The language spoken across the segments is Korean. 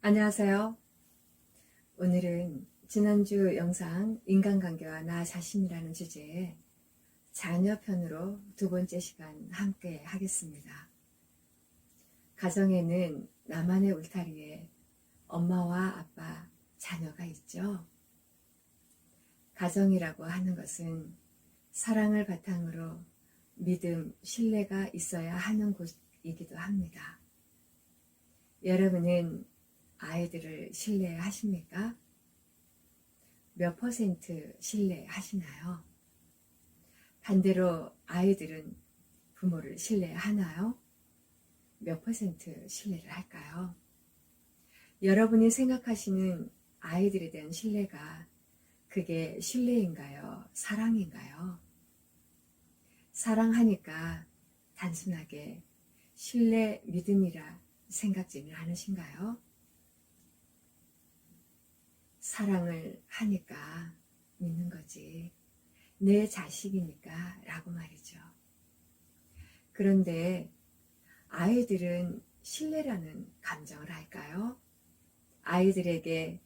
안녕하세요. 오늘은 지난주 영상 인간관계와 나 자신이라는 주제에 자녀 편으로 두 번째 시간 함께 하겠습니다. 가정에는 나만의 울타리에 엄마와 아빠, 자녀가 있죠. 가정이라고 하는 것은 사랑을 바탕으로 믿음, 신뢰가 있어야 하는 곳이기도 합니다. 여러분은 아이들을 신뢰하십니까? 몇 퍼센트 신뢰하시나요? 반대로 아이들은 부모를 신뢰하나요? 몇 퍼센트 신뢰를 할까요? 여러분이 생각하시는 아이들에 대한 신뢰가 그게 신뢰인가요? 사랑인가요? 사랑하니까 단순하게 신뢰, 믿음이라 생각지는 않으신가요? 사랑을 하니까 믿는 거지. 내 자식이니까 라고 말이죠. 그런데 아이들은 신뢰라는 감정을 할까요? 아이들에게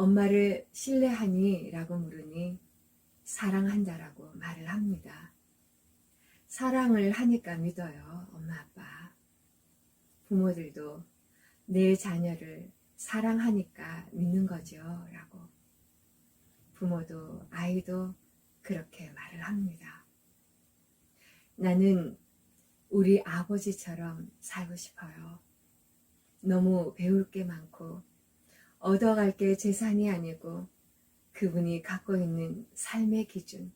엄마를 신뢰하니? 라고 물으니 사랑한다라고 말을 합니다. 사랑을 하니까 믿어요, 엄마, 아빠. 부모들도 내 자녀를 사랑하니까 믿는 거죠. 라고. 부모도 아이도 그렇게 말을 합니다. 나는 우리 아버지처럼 살고 싶어요. 너무 배울 게 많고, 얻어갈 게 재산이 아니고, 그분이 갖고 있는 삶의 기준,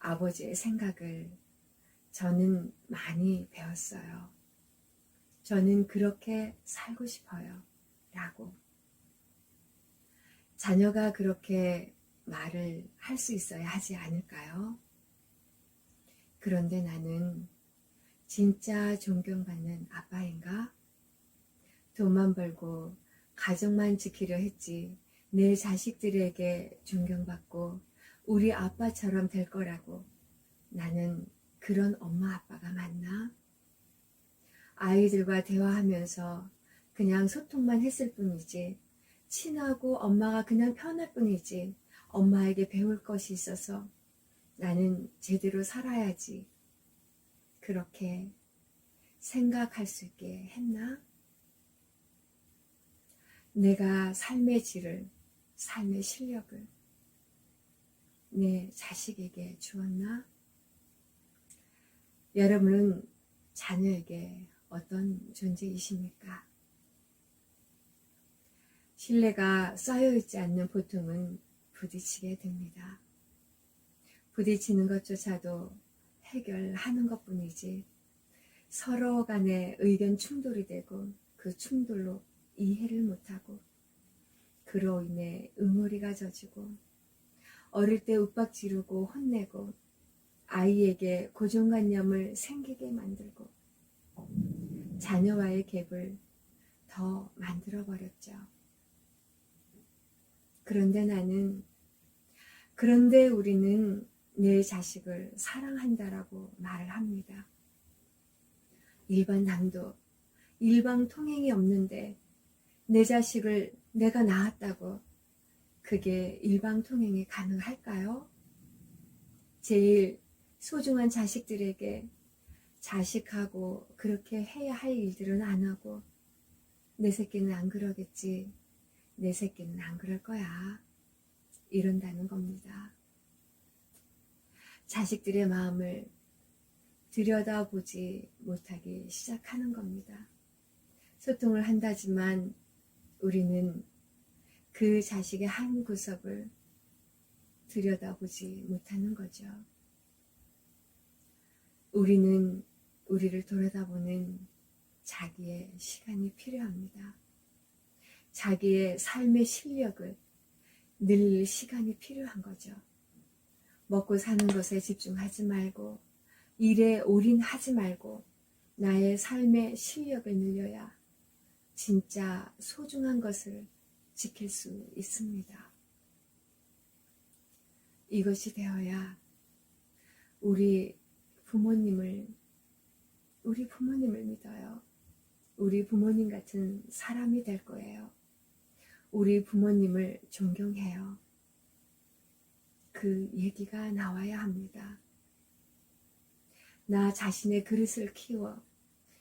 아버지의 생각을 저는 많이 배웠어요. 저는 그렇게 살고 싶어요. 라고. 자녀가 그렇게 말을 할 수 있어야 하지 않을까요? 그런데 나는 진짜 존경받는 아빠인가? 돈만 벌고 가정만 지키려 했지 내 자식들에게 존경받고 우리 아빠처럼 될 거라고 나는 그런 엄마 아빠가 맞나? 아이들과 대화하면서 그냥 소통만 했을 뿐이지 친하고 엄마가 그냥 편할 뿐이지 엄마에게 배울 것이 있어서 나는 제대로 살아야지 그렇게 생각할 수 있게 했나? 내가 삶의 질을, 삶의 실력을 내 자식에게 주었나? 여러분은 자녀에게 어떤 존재이십니까? 신뢰가 쌓여있지 않는 보통은 부딪히게 됩니다. 부딪히는 것조차도 해결하는 것 뿐이지 서로 간에 의견 충돌이 되고 그 충돌로 이해를 못하고 그로 인해 응어리가 져지고 어릴 때 윽박 지르고 혼내고 아이에게 고정관념을 생기게 만들고 자녀와의 갭을 더 만들어 버렸죠. 그런데 나는 그런데 우리는 내 자식을 사랑한다라고 말을 합니다. 일반 당도 일방 통행이 없는데 내 자식을 내가 낳았다고 그게 일방 통행이 가능할까요? 제일 소중한 자식들에게 자식하고 그렇게 해야 할 일들은 안 하고 내 새끼는 안 그러겠지. 내 새끼는 안 그럴 거야. 이런다는 겁니다. 자식들의 마음을 들여다보지 못하기 시작하는 겁니다. 소통을 한다지만 우리는 그 자식의 한 구석을 들여다보지 못하는 거죠. 우리는 우리를 돌아다보는 자기의 시간이 필요합니다. 자기의 삶의 실력을 늘 시간이 필요한 거죠. 먹고 사는 것에 집중하지 말고, 일에 올인하지 말고, 나의 삶의 실력을 늘려야 진짜 소중한 것을 지킬 수 있습니다. 이것이 되어야 우리 부모님을 우리 부모님을 믿어요. 우리 부모님 같은 사람이 될 거예요. 우리 부모님을 존경해요. 그 얘기가 나와야 합니다. 나 자신의 그릇을 키워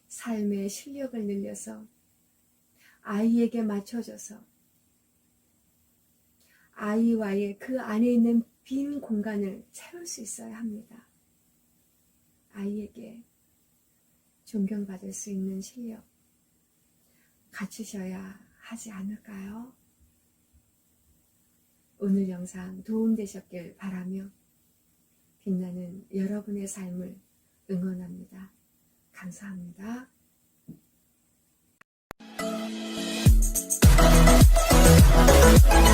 삶의 실력을 늘려서 아이에게 맞춰줘서 아이와의 그 안에 있는 빈 공간을 채울 수 있어야 합니다. 아이에게 존경받을 수 있는 실력 갖추셔야 하지 않을까요? 오늘 영상 도움되셨길 바라며 빛나는 여러분의 삶을 응원합니다. 감사합니다. Yeah.